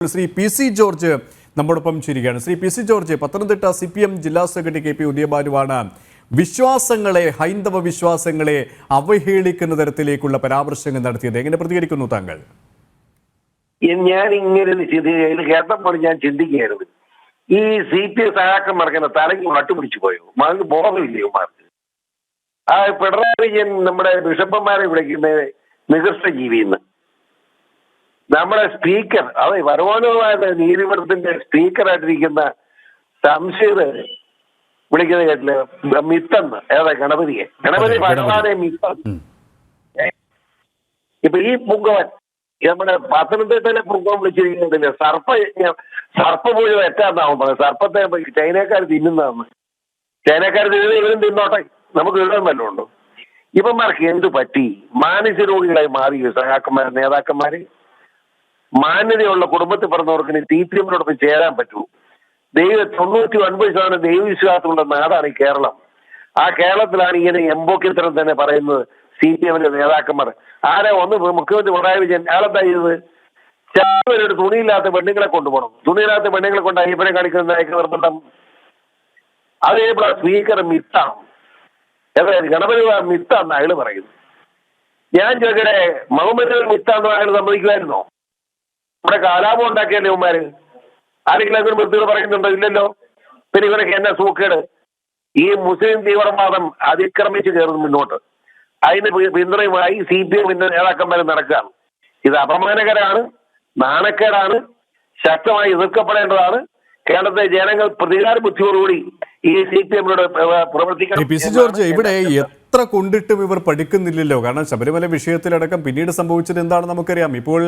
Shri P C George നമ്മോടൊപ്പം ചേരുകയാണ്. Shri P C George Pathanamthitta C P M ജില്ലാ secretary K P ഉദയബാലുവാണ് വിശ്വാസങ്ങളെ ഹൈന്ദവ വിശ്വാസങ്ങളെ അവഹേളിക്കുന്ന തരത്തിലേക്കുള്ള പരാമർശങ്ങൾ നടത്തിയത്. എങ്ങനെ പ്രതികരിക്കുന്നു താങ്കൾ? ഞാൻ ഇങ്ങനെ കേട്ടപ്പോൾ ഞാൻ ചിന്തിക്കുകയായിരുന്നു. ഈ സി പി എം മറക്കുന്ന തലയ്ക്ക് വട്ടുപിടിച്ചു പോയോ? മാർക്ക് ബോധമില്ലയോ മാർക്ക്? ആ പിണറായി വിജയൻ നമ്മുടെ ബിഷപ്പന്മാരെ വിളിക്കുന്നത് നികൃഷ്ട ജീവിന്ന് നമ്മുടെ സ്പീക്കർ അതെ പരമോന്നതമായ നീതിപീഠത്തിന്റെ സ്പീക്കറായിട്ടിരിക്കുന്ന സംശീർ വിളിക്കുന്നത് കേട്ടില്ല? മിത്തെന്ന് ഏതാ ഗണപതിയെ? ഗണപതി. ഭഗവാനെ മിത്തം ഉം. ഇപ്പൊ ഈ പുങ്കവൻ നമ്മുടെ പത്തനംതിട്ടയിലെ പുങ്കവൻ വിളിച്ചിരിക്കുന്നില്ല സർപ്പ സർപ്പ പൂജ തെറ്റാന്നാവും പറയുന്നത് സർപ്പത്തെ ചൈനക്കാർ തിന്നുന്നതാണ് ചൈനക്കാർ തിന്നുന്ന ഇവരും തിന്നോട്ടെ. നമുക്ക് ഇടാൻ വല്ലതും ഉണ്ടോ? ഇവന്മാർക്ക് എന്ത് പറ്റി? മാനസിക രോഗികളായി മാറി സഹാക്കന്മാർ നേതാക്കന്മാര്? മാന്യതയുള്ള കുടുംബത്തിൽ പറഞ്ഞവർക്ക് ഇനി ടി പി എമ്മിനോടൊപ്പം ചേരാൻ പറ്റൂ. ദൈവ തൊണ്ണൂറ്റി ഒൻപത് ശതമാനം ദൈവവിശ്വാസമുള്ള നാടാണ് ഈ കേരളം. ആ കേരളത്തിലാണ് ഇങ്ങനെ എംബോക്കിത്തരം തന്നെ പറയുന്നത് സി പി എമ്മിന്റെ നേതാക്കന്മാർ. ആരാ ഒന്ന് മുഖ്യമന്ത്രി പിണറായി വിജയൻ അയാളെന്താ ചെയ്തത്? ചാവരോട് തുണിയില്ലാത്ത പെണ്ണുങ്ങളെ കൊണ്ടുപോകണം. തുണിയില്ലാത്ത പെണ്ണുങ്ങളെ കൊണ്ട് അയ്യപ്പനെ കാണിക്കുന്ന അയക്ക് നിർബന്ധം. അത് കഴിയുമ്പോൾ സ്പീക്കർ മിത്താണ്. അതായത് ഗണപതി മിത്താന്ന് അയാൾ പറയുന്നു ഞാൻ ചോദിക്കട്ടെ മുഹമ്മദ് മിത്താന്ന് അയാൾ സമ്മതിക്കുമായിരുന്നോ? നമ്മുടെ കാലാപം ഉണ്ടാക്കിയല്ലേ ഉമ്മാര് ആരെങ്കിലും അങ്ങനെ വൃത്തികൾ പറയുന്നുണ്ടോ? ഇല്ലല്ലോ. പിന്നെ ഇവരൊക്കെ എന്നാ സൂക്കേട്? ഈ മുസ്ലിം തീവ്രവാദം അതിക്രമിച്ച് കയറുന്നു മുന്നോട്ട്. അതിന് പിന്തുണയുമായി സി പി എമ്മിന്റെ നേതാക്കന്മാർ നടക്കുകയാണ്. ഇത് അപമാനകരാണ് നാണക്കേടാണ് ശക്തമായി എതിർക്കപ്പെടേണ്ടതാണ്. കേരളത്തിലെ ജനങ്ങൾ പ്രതികാര ബുദ്ധിയോടുകൂടി ഈ സി പി എമ്മിനോട് പ്രവർത്തിക്കണം ഇവിടെ എത്ര കൊണ്ടിട്ടും ഇവർ പഠിക്കുന്നില്ലല്ലോ. കാരണം ശബരിമല വിഷയത്തിലടക്കം പിന്നീട് സംഭവിച്ചത് എന്താണെന്ന് നമുക്കറിയാം. ഇപ്പോൾ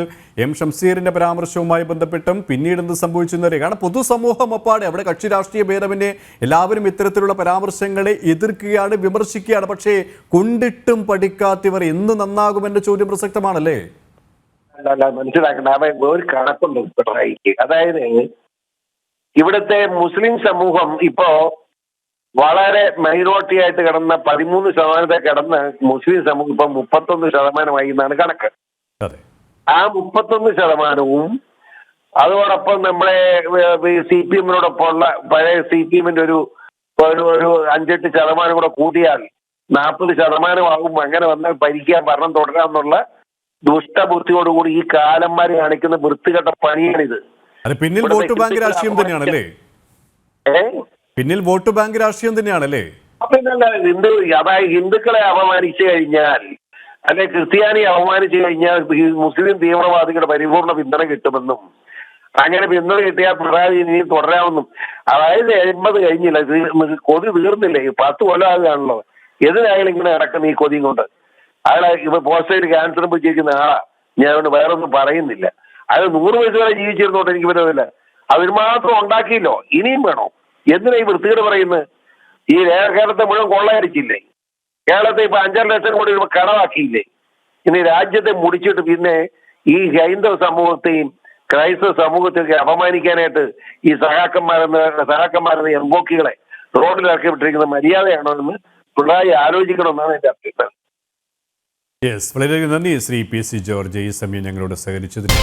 എം ഷംസീറിന്റെ പരാമർശവുമായി ബന്ധപ്പെട്ടും പിന്നീട് എന്ത് സംഭവിച്ചു എന്നറിയാം കാരണം പൊതുസമൂഹം അപ്പാടെ അവിടെ കക്ഷി രാഷ്ട്രീയ ഭേദമന്യെ എല്ലാവരും ഇത്തരത്തിലുള്ള പരാമർശങ്ങളെ എതിർക്കുകയാണ് വിമർശിക്കുകയാണ്. പക്ഷേ കൊണ്ടിട്ടും പഠിക്കാത്തവർ എന്ന് നന്നാകുമെന്ന ചോദ്യം പ്രസക്തമാണല്ലേ? അവൻ ഒരു കണക്കുണ്ട് അതായത് ഇവിടുത്തെ മുസ്ലിം സമൂഹം ഇപ്പോ വളരെ മൈനോറിറ്റി ആയിട്ട് കിടന്ന പതിമൂന്ന് ശതമാനത്തെ കിടന്ന് മുസ്ലിം സമൂഹം ഇപ്പൊ മുപ്പത്തൊന്ന് ശതമാനമായി എന്നാണ് കണക്ക്. ആ മുപ്പത്തൊന്ന് ശതമാനവും അതോടൊപ്പം നമ്മളെ സി പി എമ്മിനോടൊപ്പമുള്ള പഴയ സി പി എമ്മിന്റെ ഒരു ഒരു ഒരു അഞ്ചെട്ട് ശതമാനം കൂടെ കൂട്ടിയാൽ നാൽപ്പത് ശതമാനമാകും. അങ്ങനെ വന്നാൽ ഭരിക്കാൻ ഭരണം തുടരാമെന്നുള്ള ദുഷ്ടബുദ്ധിയോടുകൂടി ഈ കാലന്മാര് കാണിക്കുന്ന വൃത്തികെട്ട പണിയാണിത്. പിന്നിൽ വോട്ട് ബാങ്ക് രാഷ്ട്രീയം തന്നെയാണല്ലേ? ഏ? പിന്നിൽ വോട്ട് ബാങ്ക് രാഷ്ട്രീയം തന്നെയാണല്ലേ? ഇതല്ല ഹിന്ദു അതായത് ഹിന്ദുക്കളെ അപമാനിച്ചു കഴിഞ്ഞാൽ അല്ലെ ക്രിസ്ത്യാനിയെ അപമാനിച്ചു കഴിഞ്ഞാൽ മുസ്ലിം തീവ്രവാദികളുടെ പരിപൂർണ പിന്തുണ കിട്ടുമെന്നും അങ്ങനെ പിന്തുണ കിട്ടിയാൽ പിണറായി ഇനി തുടരാമെന്നും. അതായത് എൺപത് കഴിഞ്ഞില്ല കൊതി തീർന്നില്ലേ? പത്ത് കൊല്ലം ആകുകയാണല്ലോ എതിനായാലും ഇങ്ങനെ നടക്കുന്ന ഈ കൊതിയും കൊണ്ട്? അയാളെ ഇപ്പൊ പോസ്റ്റേറ്റ് ക്യാൻസർ പിടിച്ചിരിക്കുന്ന ആളാ. ഞാൻ അതുകൊണ്ട് വേറൊന്നും പറയുന്നില്ല. അയാൾ നൂറ് വയസ്സ് വരെ ജീവിച്ചിരുന്നോട്ട് എനിക്ക് പറ്റുന്നില്ല അതിന് മാത്രം ഉണ്ടാക്കിയില്ലോ. ഇനിയും വേണോ? എന്തിനാ ഈ വൃത്തികേട് പറയുന്നത് ഈ കേരളത്തെ മുഴുവൻ കൊള്ളയടിച്ചില്ലേ? കേരളത്തെ ഇപ്പൊ അഞ്ചര ലക്ഷം കോടി രൂപ കടവാക്കിയില്ലേ ഇനി രാജ്യത്തെ മുടിച്ചിട്ട് പിന്നെ ഈ ഹൈന്ദവ സമൂഹത്തെയും ക്രൈസ്തവ സമൂഹത്തെയൊക്കെ അപമാനിക്കാനായിട്ട് ഈ സഹാക്കന്മാരെന്ന് സഹാക്കന്മാരെന്ന എംബോക്കികളെ റോഡിൽ ഇറക്കി വിട്ടിരിക്കുന്ന മര്യാദയാണോ എന്ന് പിണറായി ആലോചിക്കണമെന്നാണ് എന്റെ അഭിപ്രായം. യെസ് വളരെയധികം നന്ദി ശ്രീ പി സി ജോർജ് ഈ സമയം ഞങ്ങളോട് സഹകരിച്ചതിന്.